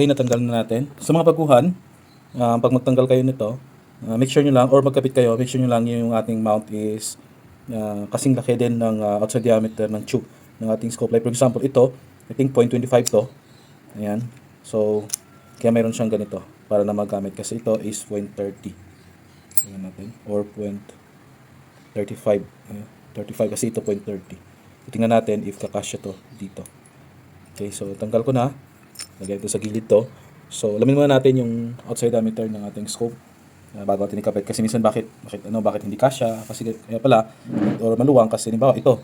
Okay, natanggal na natin. Sa mga baguhan, ah, pag magtanggal kayo nito, ah, make sure nyo lang, or magkapit kayo, make sure nyo lang yung ating mount is ah, kasing laki din ng ah, outside diameter ng tube ng ating scope. Like for example, ito, I think 0.25 to. Ayan. So, kaya meron siyang ganito para na magamit kasi ito is 0.30. Tingnan natin. Or 0.35. Ayan. 35 kasi ito 0.30. Tingnan natin if kakasya to dito. Okay, so tanggal ko na. Lagay ito sa gilid to. So, alamin muna natin yung outside diameter ng ating scope uh, bago natin ikabit. Kasi minsan bakit, bakit, ano, bakit hindi kasya? Kasi kaya pala, or maluwang kasi, halimbawa ito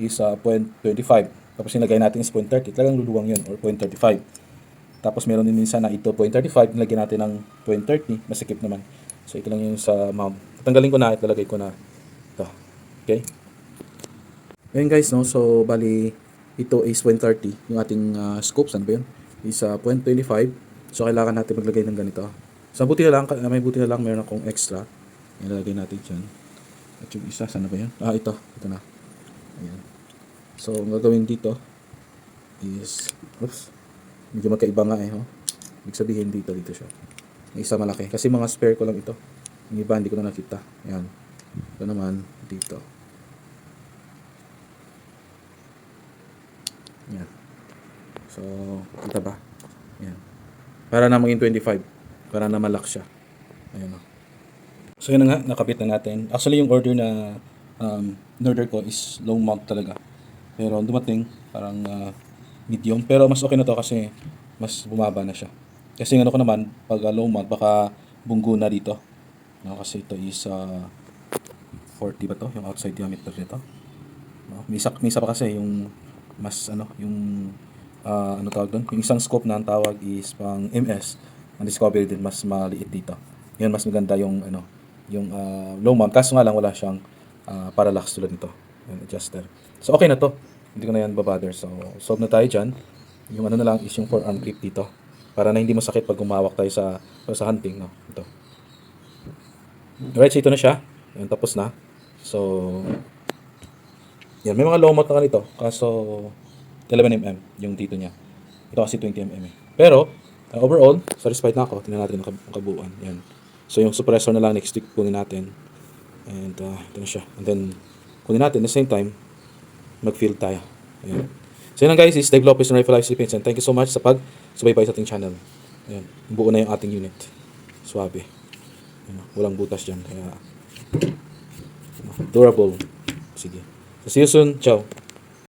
is uh, 0.25. Tapos nilagay natin is 0.30. Talagang luluwang yun, or 0.35. Tapos meron din minsan na ito 0.35, nilagyan natin ng 0.30, masikip naman. So ito lang yung sa mount. Tatanggalin ko na at lalagay ko na ito. Okay? Ngayon guys, no, so bali ito is 0.30, yung ating uh, scope, saan ba yun? Is uh, 0.25. So kailangan natin maglagay ng ganito. So buti na lang, may buti na lang meron akong extra. Ilalagay natin dyan. At yung isa, saan na ba yan? Ah, ito. Ito na. Ayan. So, ang gagawin dito is, oops, medyo magkaiba nga eh, oh. Ibig sabihin dito, dito siya. May isa malaki. Kasi mga spare ko lang ito. Yung iba, hindi ko na nakita. Ayan. Ito naman, dito. Ayan. So, kita ba? Ayan. Para na maging 25. Para na malak siya. Ayan o. So, yun na nga. Nakabit na natin. Actually, yung order na um, in-order ko is low mount talaga. Pero dumating, parang ah, medium. Pero mas okay na to kasi mas bumaba na siya. Kasi ano ko naman, pag ah, low mount, baka bunggo na dito. No, kasi ito is ah, 40 ba to? Yung outside diameter nito. No? May isa, may isa pa kasi yung mas ano, yung ah, ano tawag doon? Yung isang scope na ang tawag is pang MS. Ang discovery din mas maliit dito. Yan mas maganda yung ano, yung ah, low mount. Kaso nga lang wala siyang ah, parallax tulad nito. Yung adjuster. So okay na to. Hindi ko na yan babother. So solve na tayo dyan. Yung ano na lang is yung forearm grip dito. Para na hindi masakit pag gumawak tayo sa sa hunting. No? Ito. Alright, so ito na siya. Yan, tapos na. So, yan, may mga low mount na ganito. Kaso, 11mm yung dito niya. Ito kasi 20mm eh. Pero, uh, overall, satisfied na ako. Tingnan natin ang kab- ang kabuuan. Yan. So, yung suppressor na lang next week kunin natin. And, uh, ito na siya. And then, kunin natin. At the same time, mag-field tayo. Ayan. So, yun lang guys. Is Dave Lopez ng Rifle Life Philippines. And thank you so much sa pag-subaybay sa ating channel. Ayan. Buo na yung ating unit. Suwabe. Ayan, walang butas dyan. Kaya, durable. Sige. So, see you soon. Ciao.